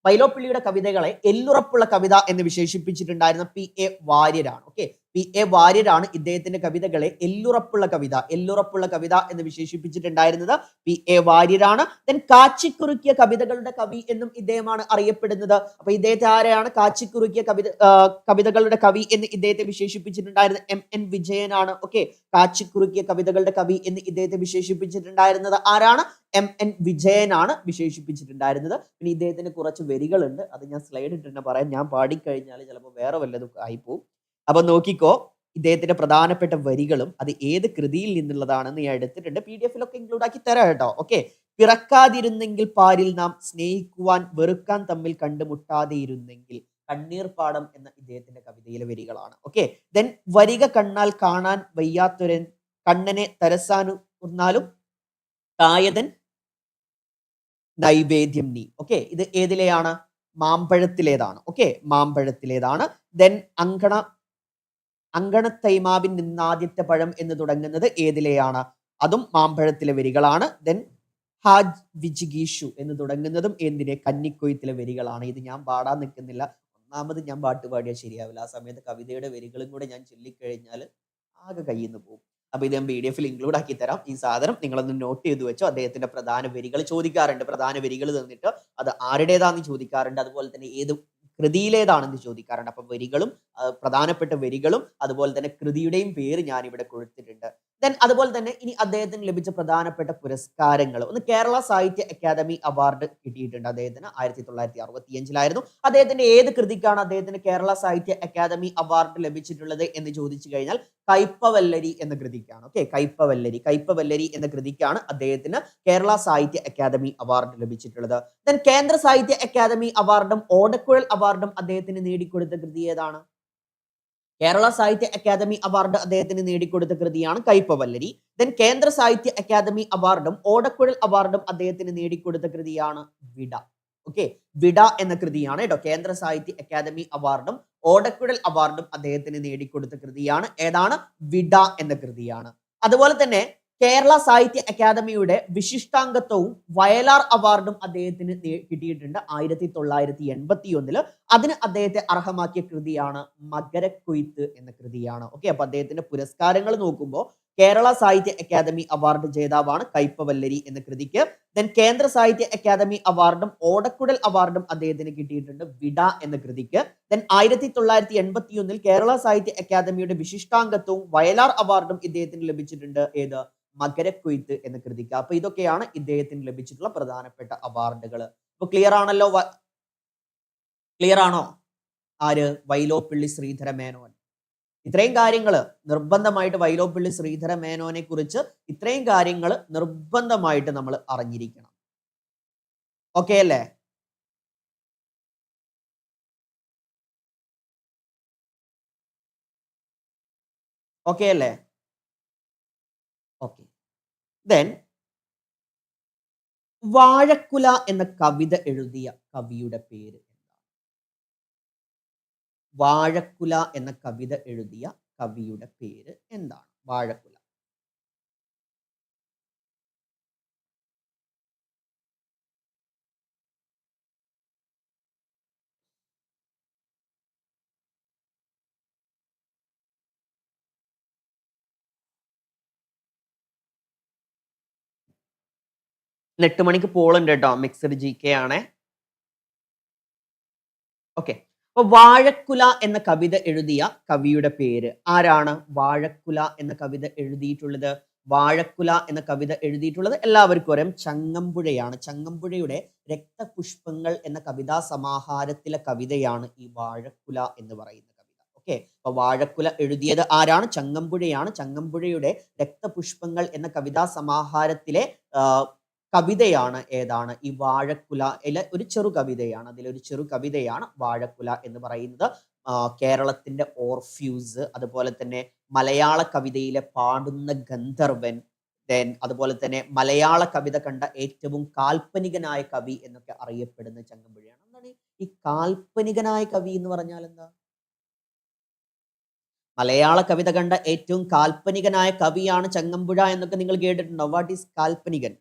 വൈലോപ്പിള്ളിയുടെ കവിതകളെ എല്ലുറപ്പുള്ള കവിത എന്ന് വിശേഷിപ്പിച്ചിട്ടുണ്ടായിരുന്ന പി എ വാര്യരാണ്. ഓക്കെ പി എ വാര്യരാണ് ഇദ്ദേഹത്തിന്റെ കവിതകളെ എല്ലുറപ്പുള്ള കവിത എല്ലുറപ്പുള്ള കവിത എന്ന് വിശേഷിപ്പിച്ചിട്ടുണ്ടായിരുന്നത് പി എ വാര്യരാണ്. ദെൻ കാച്ചിക്കുറുക്കിയ കവിതകളുടെ കവി എന്നും ഇദ്ദേഹമാണ് അറിയപ്പെടുന്നത്. അപ്പൊ ഇദ്ദേഹത്തെ ആരെയാണ്? കാച്ചിക്കുറുക്കിയ കവിത കവിതകളുടെ കവി എന്ന് ഇദ്ദേഹത്തെ വിശേഷിപ്പിച്ചിട്ടുണ്ടായിരുന്നത് എം എൻ വിജയനാണ്. ഓക്കെ കാച്ചിക്കുറുക്കിയ കവിതകളുടെ കവി എന്ന് ഇദ്ദേഹത്തെ വിശേഷിപ്പിച്ചിട്ടുണ്ടായിരുന്നത് ആരാണ്? എം എൻ വിജയനാണ് വിശേഷിപ്പിച്ചിട്ടുണ്ടായിരുന്നത്. പിന്നെ ഇദ്ദേഹത്തിന് കുറച്ച് വരികളുണ്ട്. അത് ഞാൻ സ്ലൈഡ് ഇട്ടിട്ട് പറയാം. ഞാൻ പാടിക്കഴിഞ്ഞാൽ ചിലപ്പോൾ വേറെ വല്ലതും ആയിപ്പോവും. അപ്പൊ നോക്കിക്കോ ഇദ്ദേഹത്തിന്റെ പ്രധാനപ്പെട്ട വരികളും അത് ഏത് കൃതിയിൽ നിന്നുള്ളതാണെന്ന് ഞാൻ എടുത്തിട്ടുണ്ട്. പി ഡി എഫിലൊക്കെ ഇൻക്ലൂഡ് ആക്കി തരാം കേട്ടോ. ഓക്കെ പിറക്കാതിരുന്നെങ്കിൽ പാരിൽ നാം സ്നേഹിക്കുവാൻ വെറുക്കാൻ തമ്മിൽ കണ്ടുമുട്ടാതെ ഇരുന്നെങ്കിൽ കണ്ണീർ പാടം എന്ന ഇദ്ദേഹത്തിന്റെ കവിതയിലെ വരികളാണ്. ഓക്കെ ദെൻ വരിക കണ്ണാൽ കാണാൻ വയ്യാത്തൊരൻ കണ്ണനെ തരസാനുന്നാലും തായതൻ നൈവേദ്യം നീ. ഓക്കെ ഇത് ഏതിലെയാണ്? മാമ്പഴത്തിലേതാണ്. ഓക്കെ മാമ്പഴത്തിലേതാണ്. ദെൻ അങ്കണ അങ്കണത്തൈമാവിൻ നിന്നാദ്യത്തെ പഴം എന്ന് തുടങ്ങുന്നത് ഏതിലെയാണ്? അതും മാമ്പഴത്തിലെ വരികളാണ്. ദെൻ ഹാജ് വിജിഗീഷു എന്ന് തുടങ്ങുന്നതും എന്തിനെ? കന്നിക്കൊയ്ത്തിലെ വരികളാണ്. ഇത് ഞാൻ പാടാൻ നിൽക്കുന്നില്ല. ഒന്നാമത് ഞാൻ പാട്ട് പാടിയാൽ ശരിയാവില്ല. ആ സമയത്ത് കവിതയുടെ വരികളും കൂടെ ഞാൻ ചൊല്ലിക്കഴിഞ്ഞാൽ ആകെ കയ്യിൽ നിന്ന് പോകും. അപ്പൊ ഇത് ഞാൻ പി ഡി എഫിൽ ഇൻക്ലൂഡ് ആക്കി തരാം. ഈ സാധനം നിങ്ങളൊന്ന് നോട്ട് ചെയ്ത് വെച്ചോ. അദ്ദേഹത്തിന്റെ പ്രധാന വരികൾ ചോദിക്കാറുണ്ട്. പ്രധാന വരികൾ തന്നിട്ട് അത് ആരുടേതാന്ന് ചോദിക്കാറുണ്ട്. അതുപോലെ തന്നെ ഏത് കൃതിയിലേതാണെന്ന് ചോദിക്കാറുണ്ട്. അപ്പൊ വരികളും പ്രധാനപ്പെട്ട വരികളും അതുപോലെ തന്നെ കൃതിയുടെയും പേര് ഞാൻ ഇവിടെ കൊടുത്തിട്ടുണ്ട്. ദെൻ അതുപോലെ തന്നെ ഇനി അദ്ദേഹത്തിന് ലഭിച്ച പ്രധാനപ്പെട്ട പുരസ്കാരങ്ങൾ. ഒന്ന് കേരള സാഹിത്യ അക്കാദമി അവാർഡ് കിട്ടിയിട്ടുണ്ട് അദ്ദേഹത്തിന് ആയിരത്തി തൊള്ളായിരത്തി അറുപത്തി അഞ്ചിലായിരുന്നു അദ്ദേഹത്തിന്റെ ഏത് കൃതിക്കാണ് അദ്ദേഹത്തിന് കേരള സാഹിത്യ അക്കാദമി അവാർഡ് ലഭിച്ചിട്ടുള്ളത് എന്ന് ചോദിച്ചു കഴിഞ്ഞാൽ കൈപ്പവല്ലരി എന്ന കൃതിക്കാണ്. ഓക്കെ കൈപ്പവല്ലരി. കൈപ്പവല്ലരി എന്ന കൃതിക്കാണ് അദ്ദേഹത്തിന് കേരള സാഹിത്യ അക്കാദമി അവാർഡ് ലഭിച്ചിട്ടുള്ളത്. ദെൻ കേന്ദ്ര സാഹിത്യ അക്കാദമി അവാർഡും ഓടക്കുഴൽ അവാർഡും അദ്ദേഹത്തിന് നേടിക്കൊടുത്ത കൃതി ഏതാണ്? കേരള സാഹിത്യ അക്കാദമി അവാർഡ് അദ്ദേഹത്തിന് നേടിക്കൊടുത്ത കൃതിയാണ് കൈപ്പവല്ലരി. ദെൻ കേന്ദ്ര സാഹിത്യ അക്കാദമി അവാർഡും ഓടക്കുഴൽ അവാർഡും അദ്ദേഹത്തിന് നേടിക്കൊടുത്ത കൃതിയാണ് വിട. ഓക്കെ വിട എന്ന കൃതിയാണ് കേട്ടോ കേന്ദ്ര സാഹിത്യ അക്കാദമി അവാർഡും ഓടക്കുഴൽ അവാർഡും അദ്ദേഹത്തിന് നേടിക്കൊടുത്ത കൃതിയാണ്. ഏതാണ്? വിട എന്ന കൃതിയാണ്. അതുപോലെ തന്നെ കേരള സാഹിത്യ അക്കാദമിയുടെ വിശിഷ്ടാംഗത്വവും വയലാർ അവാർഡും അദ്ദേഹത്തിന് കിട്ടിയിട്ടുണ്ട് ആയിരത്തി തൊള്ളായിരത്തി എൺപത്തി ഒന്നിൽ അതിന് അദ്ദേഹത്തെ അർഹമാക്കിയ കൃതിയാണ് മകരക്കൊയ്ത്ത് എന്ന കൃതിയാണ്. ഓക്കെ അപ്പൊ അദ്ദേഹത്തിന്റെ പുരസ്കാരങ്ങൾ നോക്കുമ്പോൾ കേരള സാഹിത്യ അക്കാദമി അവാർഡ് ജേതാവാണ് കൈപ്പവല്ലരി എന്ന കൃതിക്ക്. ദെൻ കേന്ദ്ര സാഹിത്യ അക്കാദമി അവാർഡും ഓടക്കുടൽ അവാർഡും അദ്ദേഹത്തിന് കിട്ടിയിട്ടുണ്ട് വിട എന്ന കൃതിക്ക്. ദെൻ ആയിരത്തി തൊള്ളായിരത്തി എൺപത്തി ഒന്നിൽ കേരള സാഹിത്യ അക്കാദമിയുടെ വിശിഷ്ടാംഗത്വവും വയലാർ അവാർഡും ഇദ്ദേഹത്തിന് ലഭിച്ചിട്ടുണ്ട് ഏത്? മകരക്കൊയ്ത്ത് എന്ന കൃതിക്ക്. അപ്പൊ ഇതൊക്കെയാണ് ഇദ്ദേഹത്തിന് ലഭിച്ചിട്ടുള്ള പ്രധാനപ്പെട്ട അവാർഡുകൾ. അപ്പൊ ക്ലിയർ ആണല്ലോ ക്ലിയർ ആണോ? ആര്? വൈലോപ്പിള്ളി ശ്രീധര മേനോൻ ഇത്രയും കാര്യങ്ങൾ നിർബന്ധമായിട്ട് വൈലോപ്പിള്ളി ശ്രീധര മേനോനെ കുറിച്ച് ഇത്രയും കാര്യങ്ങൾ നിർബന്ധമായിട്ട് നമ്മൾ അറിഞ്ഞിരിക്കണം. ഓക്കെ അല്ലേ? ഓക്കെ അല്ലേ? ഓക്കെ ദെൻ വാഴക്കുല എന്ന കവിത എഴുതിയ കവിയുടെ പേര് വാഴക്കുല എന്ന കവിത എഴുതിയ കവിയുടെ പേര് എന്താണ്? വാഴക്കുല. എട്ട് മണിക്ക് പോളുണ്ട് കേട്ടോ. മിക്സഡ് ജി കെ ആണേ. ഓക്കെ അപ്പൊ വാഴക്കുല എന്ന കവിത എഴുതിയ കവിയുടെ പേര്. ആരാണ് വാഴക്കുല എന്ന കവിത എഴുതിയിട്ടുള്ളത്? വാഴക്കുല എന്ന കവിത എഴുതിയിട്ടുള്ളത് എല്ലാവർക്കും അറിയാം. ചങ്ങമ്പുഴയാണ്. ചങ്ങമ്പുഴയുടെ രക്തപുഷ്പങ്ങൾ എന്ന കവിതാ സമാഹാരത്തിലെ കവിതയാണ് ഈ വാഴക്കുല എന്ന് പറയുന്ന കവിത. ഓക്കെ അപ്പൊ വാഴക്കുല എഴുതിയത് ആരാണ്? ചങ്ങമ്പുഴയാണ്. ചങ്ങമ്പുഴയുടെ രക്തപുഷ്പങ്ങൾ എന്ന കവിതാ സമാഹാരത്തിലെ കവിതയാണ് ഏതാണ്? ഈ വാഴക്കുല ഇല ഒരു ചെറു കവിതയാണ്. അതിലൊരു ചെറു കവിതയാണ് വാഴക്കുല എന്ന് പറയുന്നത്. കേരളത്തിന്റെ ഓർഫ്യൂസ് അതുപോലെ തന്നെ മലയാള കവിതയിലെ പാടുന്ന ഗന്ധർവൻ ദെൻ അതുപോലെ തന്നെ മലയാള കവിത കണ്ട ഏറ്റവും കാൽപ്പനികനായ കവി എന്നൊക്കെ അറിയപ്പെടുന്ന ചങ്ങമ്പുഴയാണ്. എന്താണ് ഈ കാൽപ്പനികനായ കവി എന്ന് പറഞ്ഞാൽ എന്താ? മലയാള കവിത കണ്ട ഏറ്റവും കാൽപ്പനികനായ കവിയാണ് ചങ്ങമ്പുഴ എന്നൊക്കെ നിങ്ങൾ കേട്ടിട്ടുണ്ടോ? What is കാൽപ്പനികൻ?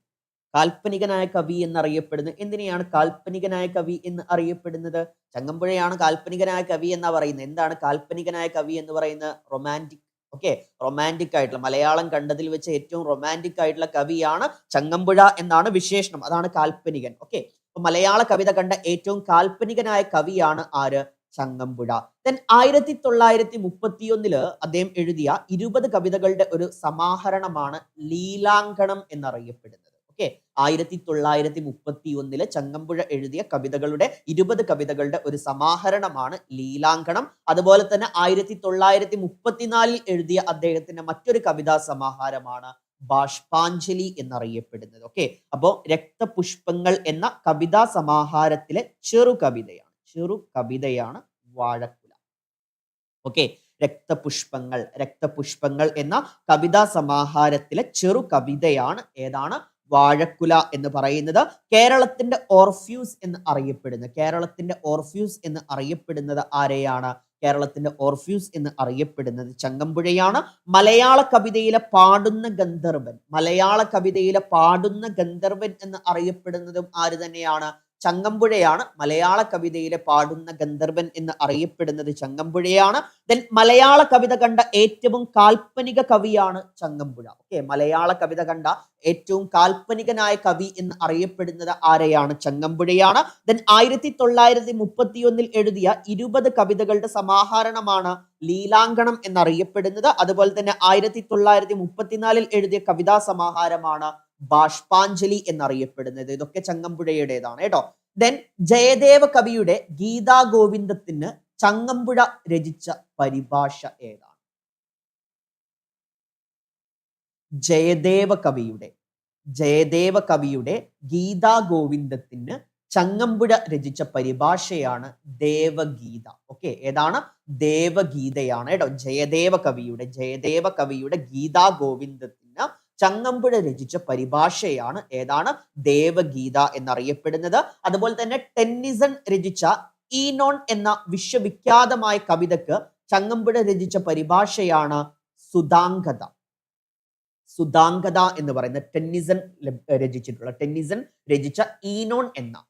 കാൽപ്പനികനായ കവി എന്നറിയപ്പെടുന്നത്. എന്തിനെയാണ് കാൽപ്പനികനായ കവി എന്ന് അറിയപ്പെടുന്നത്? ചങ്ങമ്പുഴയാണ് കാൽപ്പനികനായ കവി എന്നാ പറയുന്നത്. എന്താണ് കാൽപ്പനികനായ കവി എന്ന് പറയുന്നത്? റൊമാന്റിക്. ഓക്കെ റൊമാന്റിക് ആയിട്ടുള്ള മലയാളം കണ്ടതിൽ വെച്ച് ഏറ്റവും റൊമാന്റിക് ആയിട്ടുള്ള കവിയാണ് ചങ്ങമ്പുഴ എന്നാണ് വിശേഷണം. അതാണ് കാൽപ്പനികൻ. ഓക്കെ മലയാള കവിത കണ്ട ഏറ്റവും കാൽപ്പനികനായ കവിയാണ് ആര്? ചങ്ങമ്പുഴ. ദെൻ ആയിരത്തി തൊള്ളായിരത്തി മുപ്പത്തി ഒന്നിൽ അദ്ദേഹം എഴുതിയ ഇരുപത് കവിതകളുടെ ഒരു സമാഹരണമാണ് ലീലാങ്കണം എന്നറിയപ്പെടുന്നത്. ആയിരത്തി തൊള്ളായിരത്തി മുപ്പത്തി ഒന്നിൽ ചങ്ങമ്പുഴ എഴുതിയ കവിതകളുടെ ഇരുപത് കവിതകളുടെ ഒരു സമാഹരണമാണ് ലീലാങ്കണം. അതുപോലെ തന്നെ ആയിരത്തി തൊള്ളായിരത്തി മുപ്പത്തിനാലിൽ എഴുതിയ അദ്ദേഹത്തിന്റെ മറ്റൊരു കവിതാ സമാഹാരമാണ് ബാഷ്പാഞ്ജലി എന്നറിയപ്പെടുന്നത്. ഓക്കെ അപ്പോ രക്തപുഷ്പങ്ങൾ എന്ന കവിതാ സമാഹാരത്തിലെ ചെറു കവിതയാണ് ചെറു കവിതയാണ് വാഴക്കുല. ഓക്കെ രക്തപുഷ്പങ്ങൾ രക്തപുഷ്പങ്ങൾ എന്ന കവിതാ സമാഹാരത്തിലെ ചെറു കവിതയാണ് ഏതാണ്? വാഴക്കുല എന്ന് പറയുന്നത് കേരളത്തിന്റെ ഓർഫ്യൂസ് എന്ന് അറിയപ്പെടുന്നത് കേരളത്തിന്റെ ഓർഫ്യൂസ് എന്ന് അറിയപ്പെടുന്നത് ആരെയാണ്? കേരളത്തിന്റെ ഓർഫ്യൂസ് എന്ന് അറിയപ്പെടുന്നത് ചങ്ങമ്പുഴയാണ്. മലയാള കവിതയിലെ പാടുന്ന ഗന്ധർവൻ. മലയാള കവിതയിലെ പാടുന്ന ഗന്ധർവൻ എന്ന് അറിയപ്പെടുന്നതും ആര് തന്നെയാണ്? ചങ്ങമ്പുഴയാണ് മലയാള കവിതയിലെ പാടുന്ന ഗന്ധർവൻ എന്ന് അറിയപ്പെടുന്നത് ചങ്ങമ്പുഴയാണ്. ദെൻ മലയാള കവിത കണ്ട ഏറ്റവും കാൽപ്പനിക കവിയാണ് ചങ്ങമ്പുഴ. ഓക്കെ മലയാള കവിത കണ്ട ഏറ്റവും കാൽപ്പനികനായ കവി എന്ന് അറിയപ്പെടുന്നത് ആരെയാണ്? ചങ്ങമ്പുഴയാണ്. ദെൻ ആയിരത്തി തൊള്ളായിരത്തി മുപ്പത്തി ഒന്നിൽ എഴുതിയ ഇരുപത് കവിതകളുടെ സമാഹരണമാണ് ലീലാങ്കണം എന്നറിയപ്പെടുന്നത്. അതുപോലെ തന്നെ ആയിരത്തി തൊള്ളായിരത്തി മുപ്പത്തിനാലിൽ എഴുതിയ കവിതാ സമാഹാരമാണ് ബാഷ്പാഞ്ജലി എന്നറിയപ്പെടുന്നത്. ഇതൊക്കെ ചങ്ങമ്പുഴയുടേതാണ് കേട്ടോ. ദെൻ ജയദേവ കവിയുടെ ഗീതാ ഗോവിന്ദത്തിന് ചങ്ങമ്പുഴ രചിച്ച പരിഭാഷ ഏതാണ്? ജയദേവ കവിയുടെ ജയദേവ കവിയുടെ ഗീതാ ഗോവിന്ദത്തിന് ചങ്ങമ്പുഴ രചിച്ച പരിഭാഷയാണ് ദേവഗീത. ഓക്കെ ഏതാണ്? ദേവഗീതയാണ് കേട്ടോ. ജയദേവ കവിയുടെ ജയദേവ കവിയുടെ ഗീതാ ഗോവിന്ദത്തിന് ചങ്ങമ്പുഴ രചിച്ച പരിഭാഷയാണ് ഏതാണ്? ദേവഗീത എന്നറിയപ്പെടുന്നത്. അതുപോലെ തന്നെ ടെന്നിസൺ രചിച്ച ഈനോൺ എന്ന വിശ്വവിഖ്യാതമായ കവിതക്ക് ചങ്ങമ്പുഴ രചിച്ച പരിഭാഷയാണ് സുതാംഗത സുതാംഗത എന്ന് പറയുന്ന ടെന്നിസൺ രചിച്ചിട്ടുള്ള ടെന്നിസൺ രചിച്ച ഈനോൺ എന്ന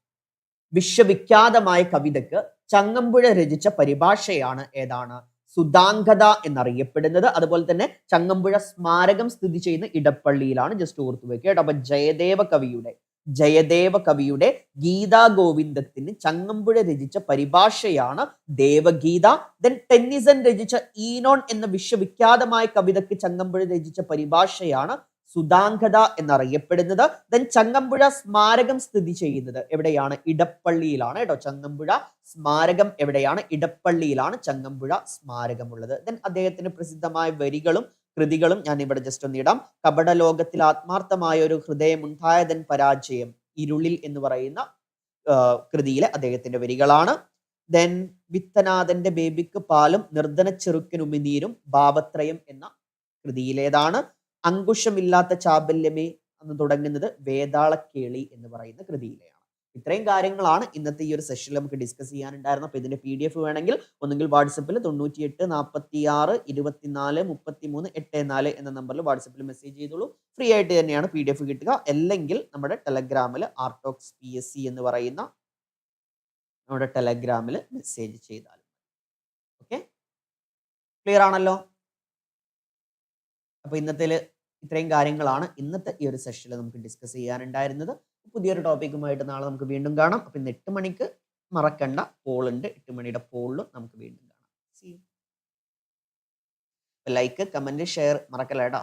വിശ്വവിഖ്യാതമായ കവിതക്ക് ചങ്ങമ്പുഴ രചിച്ച പരിഭാഷയാണ് ഏതാണ്? സുധാംഗത എന്നറിയപ്പെടുന്നത്. അതുപോലെ തന്നെ ചങ്ങമ്പുഴ സ്മാരകം സ്ഥിതി ചെയ്യുന്ന ഇടപ്പള്ളിയിലാണ്. ജസ്റ്റ് ഓർത്തു വെക്കുക കേട്ടോ. അപ്പൊ ജയദേവ കവിയുടെ ജയദേവ കവിയുടെ ഗീതാ ഗോവിന്ദത്തിന് ചങ്ങമ്പുഴ രചിച്ച പരിഭാഷയാണ് ദേവഗീത. ദെൻ ടെന്നിസൺ രചിച്ച ഈനോൺ എന്ന വിശ്വവിഖ്യാതമായ കവിതയ്ക്ക് ചങ്ങമ്പുഴ രചിച്ച പരിഭാഷയാണ് സുധാംഗത എന്നറിയപ്പെടുന്നത്. ദെൻ ചങ്ങമ്പുഴ സ്മാരകം സ്ഥിതി ചെയ്യുന്നത് എവിടെയാണ്? ഇടപ്പള്ളിയിലാണ് കേട്ടോ. ചങ്ങമ്പുഴ സ്മാരകം എവിടെയാണ്? ഇടപ്പള്ളിയിലാണ് ചങ്ങമ്പുഴ സ്മാരകമുള്ളത്. ദെൻ അദ്ദേഹത്തിന് പ്രസിദ്ധമായ വരികളും കൃതികളും ഞാൻ ഇവിടെ ജസ്റ്റ് ഒന്ന് ഇടാം. കപട ലോകത്തിൽ ആത്മാർത്ഥമായ ഒരു ഹൃദയമുണ്ടായതൻ പരാജയം ഇരുളിൽ എന്ന് പറയുന്ന കൃതിയിലെ അദ്ദേഹത്തിന്റെ വരികളാണ്. ദെൻ വിത്തനാഥന്റെ ബേബിക്ക് പാലും നിർധന ചെറുക്കനുമിനീരും ഭാവത്രയം എന്ന കൃതിയിലേതാണ്. അങ്കുശമില്ലാത്ത ചാബല്യമേ എന്ന് തുടങ്ങുന്നത് വേതാളക്കേളി എന്ന് പറയുന്ന കൃതിയിലെയാണ്. ഇത്രയും കാര്യങ്ങളാണ് ഇന്നത്തെ ഈ ഒരു സെഷനിൽ നമുക്ക് ഡിസ്കസ് ചെയ്യാനുണ്ടായിരുന്നത്. അപ്പൊ ഇതിന്റെ പി ഡി എഫ് വേണമെങ്കിൽ ഒന്നുകിൽ വാട്സപ്പിൽ തൊണ്ണൂറ്റി എട്ട് നാൽപ്പത്തി ആറ് ഇരുപത്തിനാല് മുപ്പത്തി മൂന്ന് എട്ട് നാല് എന്ന നമ്പറിൽ വാട്സപ്പിൽ മെസ്സേജ് ചെയ്തോളൂ. ഫ്രീ ആയിട്ട് തന്നെയാണ് പി ഡി എഫ് കിട്ടുക. അല്ലെങ്കിൽ നമ്മുടെ ടെലഗ്രാമിൽ ആർട്ടോക്സ് പി എസ് സി എന്ന് പറയുന്ന നമ്മുടെ ടെലഗ്രാമിൽ മെസ്സേജ് ചെയ്താൽ ഓക്കെ ക്ലിയർ ആണല്ലോ? അപ്പൊ ഇന്നത്തെ ഇത്രയും കാര്യങ്ങളാണ് ഇന്നത്തെ ഈ ഒരു സെഷനിൽ നമുക്ക് ഡിസ്കസ് ചെയ്യാനുണ്ടായിരുന്നത്. പുതിയൊരു ടോപ്പിക്കുമായിട്ട് നാളെ നമുക്ക് വീണ്ടും കാണാം. അപ്പം ഇന്ന് എട്ട് മണിക്ക് മറക്കണ്ട. പോൾ ഉണ്ട്. എട്ട് മണിയുടെ പോളിൽ നമുക്ക് വീണ്ടും കാണാം. Like comment share മറക്കല്ലേടാ.